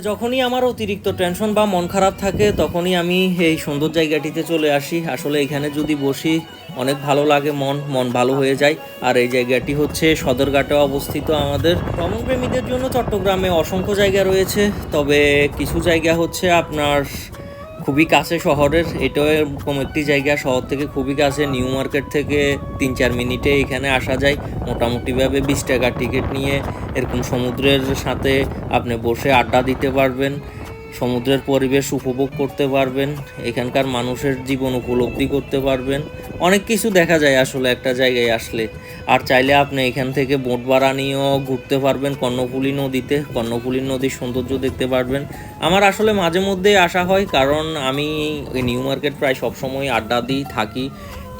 যখনই আমার অতিরিক্ত টেনশন বা মন খারাপ থাকে, তখনই আমি এই সুন্দর জায়গাটিতে চলে আসি। আসলে এখানে যদি বসি, অনেক ভালো লাগে মন মন ভালো হয়ে যায়। আর এই জায়গাটি হচ্ছে সদরঘাটে অবস্থিত আমাদের। ভ্রমণপ্রেমীদের জন্য চট্টগ্রামে অসংখ্য জায়গা রয়েছে। তবে কিছু জায়গা হচ্ছে আপনার খুবই কাছে শহরের, এটাও এরকম একটি জায়গা, শহর থেকে খুবই কাছে, নিউ মার্কেট থেকে তিন চার মিনিটে এখানে আসা যায়। মোটামুটিভাবে বিশ টাকার টিকিট নিয়ে এরকম সমুদ্রের সাথে আপনি বসে আড্ডা দিতে পারবেন। সমুদ্রের পরিবেশ উপভোগ করতে পারবেন, এখানকার মানুষের জীবন উপলব্ধি করতে পারবেন। অনেক কিছু দেখা যায় আসলে একটা জায়গায় আসলে। আর চাইলে আপনি এখান থেকে বোট ভাড়া নিয়েও ঘুরতে পারবেন, কর্ণফুলী নদীতে। কর্ণফুলী নদীর সৌন্দর্য দেখতে পারবেন। আমার আসলে মাঝে মধ্যে আসা হয়, কারণ আমি নিউ মার্কেট প্রায় সবসময় আড্ডা দিই, থাকি।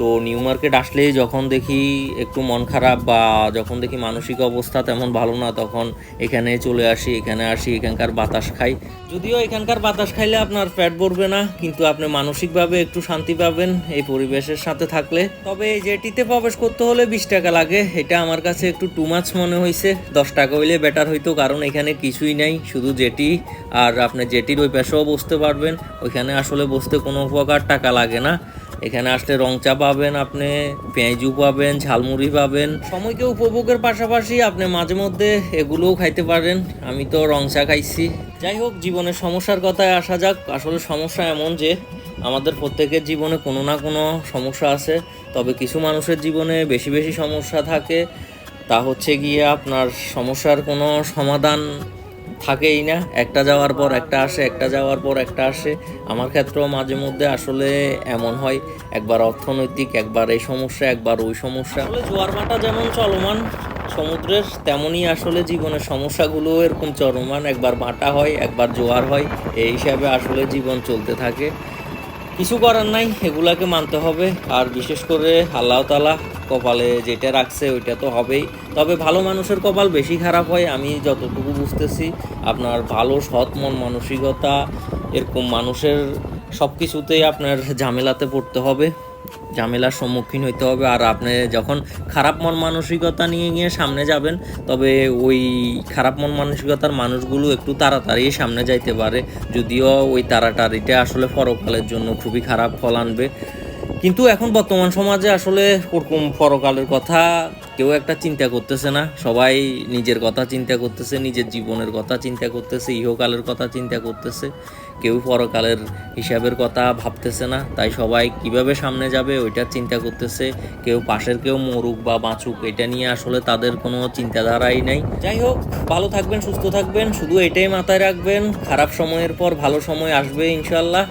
তো নিউ মার্কেট আসলেই যখন দেখি একটু মন খারাপ বা যখন দেখি মানসিক অবস্থা তেমন ভালো না, তখন এখানে চলে আসি, এখানে আসি, এখানকার বাতাস খাই। যদিও এখানকার বাতাস খাইলে আপনার পেট ভরবে না, কিন্তু আপনি মানসিকভাবে একটু শান্তি পাবেন এই পরিবেশের সাথে থাকলে। তবে জেটিতে প্রবেশ করতে হলে বিশ টাকা লাগে, এটা আমার কাছে একটু টু মাছ মনে হয়েছে দশ টাকা হইলে বেটার হইতো, কারণ এখানে কিছুই নাই, শুধু জেটি। আর আপনি জেটির ওই পাশেও বসতে পারবেন, ওইখানে আসলে বসতে কোনো প্রকার টাকা লাগে না। এখানে আসলে রং চা পাবেন আপনি, পেঁয়াজু পাবেন, ঝালমুড়ি পাবেন। সময়কে উপভোগের পাশাপাশি আপনি মাঝে মধ্যে এগুলোও খাইতে পারেন। আমি তো রং চা খাইছি। যাই হোক, জীবনের সমস্যার কথায় আসা যাক। আসলে সমস্যা এমন যে, আমাদের প্রত্যেকের জীবনে কোনো না কোনো সমস্যা আছে। তবে কিছু মানুষের জীবনে বেশি বেশি সমস্যা থাকে। তা হচ্ছে গিয়ে আপনার সমস্যার কোনো সমাধান থাকেই না। একটা যাওয়ার পর একটা আসে, একটা যাওয়ার পর একটা আসে। আমার ক্ষেত্রেও মাঝে মধ্যে আসলে এমন হয়, একবার অর্থনৈতিক, একবার এই সমস্যা, একবার ওই সমস্যা। জোয়ার ভাটা যেমন চলমান সমুদ্রের, তেমনই আসলে জীবনের সমস্যাগুলো এরকম চলমান। একবার ভাটা হয়, একবার জোয়ার হয়, এই হিসাবে আসলে জীবন চলতে থাকে। কিছু করার নাই, এগুলাকে মানতে হবে। আর বিশেষ করে আল্লাহ তালা কপালে যেটা রাখছে ওইটা তো হবেই। তবে ভালো মানুষের কপাল বেশি খারাপ হয়, আমি যতটুকু বুঝতেছি। আপনার ভালো, সৎ, মন মানসিকতা, এরকম মানুষের সব কিছুতেই আপনার ঝামেলাতে পড়তে হবে, ঝামেলার সম্মুখীন হইতে হবে। আর আপনি যখন খারাপ মন মানসিকতা নিয়ে গিয়ে সামনে যাবেন, তবে ওই খারাপ মন মানসিকতার মানুষগুলো একটু তাড়াতাড়ি সামনে যাইতে পারে। যদিও ওই তাড়াতাড়িটা আসলে পরকালের জন্য খুবই খারাপ ফল আনবে। কিন্তু এখন বর্তমান সমাজে আসলে ওরকম পরকালের কথা কেউ একটা চিন্তা করতেছে না। সবাই নিজের কথা চিন্তা করতেছে, নিজের জীবনের কথা চিন্তা করতেছে, ইহকালের কথা চিন্তা করতেছে। কেউ পরকালের হিসাবের কথা ভাবতেছে না, তাই সবাই কীভাবে সামনে যাবে ওইটার চিন্তা করতেছে। কেউ পাশের কেউ মরুক বা বাঁচুক, এটা নিয়ে আসলে তাদের কোনো চিন্তাধারাই নাই। যাই হোক, ভালো থাকবেন, সুস্থ থাকবেন, শুধু এটাই মাথায় রাখবেন, খারাপ সময়ের পর ভালো সময় আসবে ইনশাল্লাহ